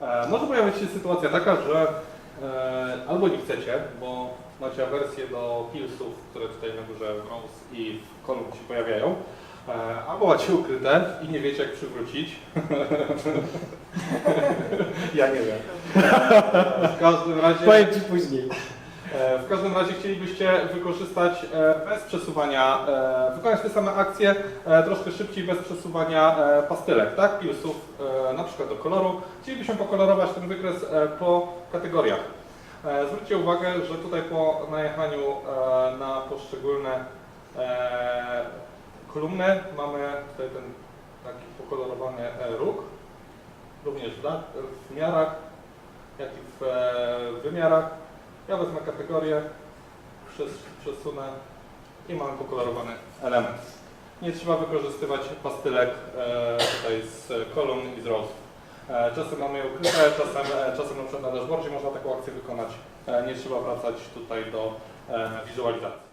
E, może pojawić się sytuacja taka, że e, albo nie chcecie, bo macie awersję do pilsów, które tutaj na górze w Rose i w kolumn się pojawiają, e, albo macie ukryte i nie wiecie jak przywrócić. ja nie wiem. W każdym razie... Powiem Ci później. E, W każdym razie chcielibyście wykorzystać e, bez przesuwania, e, wykonać te same akcje troszkę szybciej bez przesuwania pastylek, tak? Pilsów e, na przykład do koloru. Chcielibyśmy pokolorować ten wykres po kategoriach. Zwróćcie uwagę, że tutaj po najechaniu na poszczególne kolumny mamy tutaj ten taki pokolorowany róg, również w, miarach, jak i w wymiarach. Ja wezmę kategorię, przes, przesunę i mam pokolorowany element. Nie trzeba wykorzystywać pastylek e, tutaj z kolumn i z roz. E, czasem mamy je ukryte, czasem, e, czasem na przykład na dashboardzie można taką akcję wykonać. Nie trzeba wracać tutaj do wizualizacji.